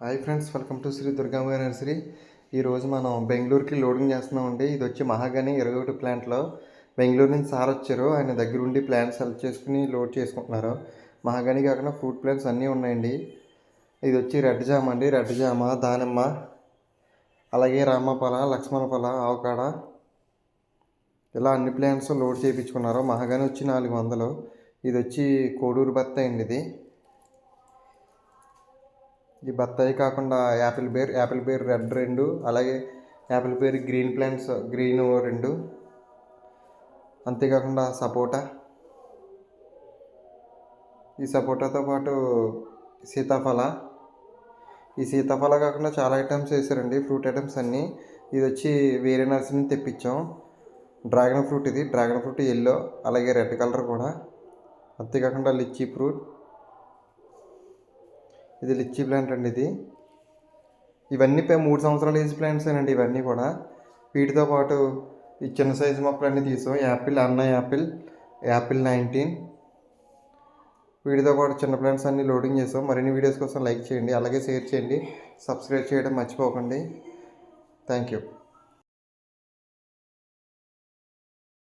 Hi friends welcome to Shri Durgamba nursery ఈరోజు మనం బెంగళూరుకి లోడింగ్ చేస్తున్నామండి. ఇది వచ్చి మహాగాని ఇరవై ఒకటి ప్లాంట్లో బెంగళూరు నుంచి సార్ వచ్చారు. ఆయన దగ్గర ఉండి ప్లాంట్ సెలెక్ట్ చేసుకుని లోడ్ చేసుకుంటున్నారు. మహాగాని కాకుండా ఫ్రూట్ ప్లాంట్స్ అన్నీ ఉన్నాయండి. ఇది వచ్చి రెడ్ జామ అండి. రెడ్ జామ దానిమ్మ అలాగే రామపల లక్ష్మణపల ఆవకాడ. ఇలా అన్ని ప్లాంట్స్ లోడ్ చేయించుకున్నారు. మహాగాని వచ్చి నాలుగు వందలు. ఇది వచ్చి కోడూరు బత్త అండి ఇది. ఈ బత్తాయి కాకుండా apple ber apple ber red రెండు అలాగే apple ber green plants green రెండు. అంతేకాకుండా సపోటా. ఈ సపోటాతో పాటు సీతాఫల. ఈ సీతాఫల కాకుండా చాలా ఐటమ్స్ వేసారండి ఫ్రూట్ ఐటమ్స్ అన్నీ. ఇది వచ్చి వేరే నర్సరీ తెప్పించాం. డ్రాగన్ ఫ్రూట్ ఇది డ్రాగన్ ఫ్రూట్ ఎల్లో అలాగే రెడ్ కలర్ కూడా. అంతేకాకుండా లిచ్చీ ఫ్రూట్. ఇది లిచ్చి ప్లాంట్ అండి ఇది. ఇవన్నీ మూడు సంవత్సరాలు ఏజ్ ప్లాంట్స్ అండి ఇవన్నీ కూడా. వీటితో పాటు ఈ చిన్న సైజు మొక్కలన్నీ తీసాం. యాపిల్ అన్న యాపిల్ యాపిల్ నైన్టీన్. వీటితో పాటు చిన్న ప్లాంట్స్ అన్ని లోడింగ్ చేసాం. మరిన్ని వీడియోస్ కోసం లైక్ చేయండి. అలాగే షేర్ చేయండి. సబ్స్క్రైబ్ చేయడం మర్చిపోకండి. Thank you.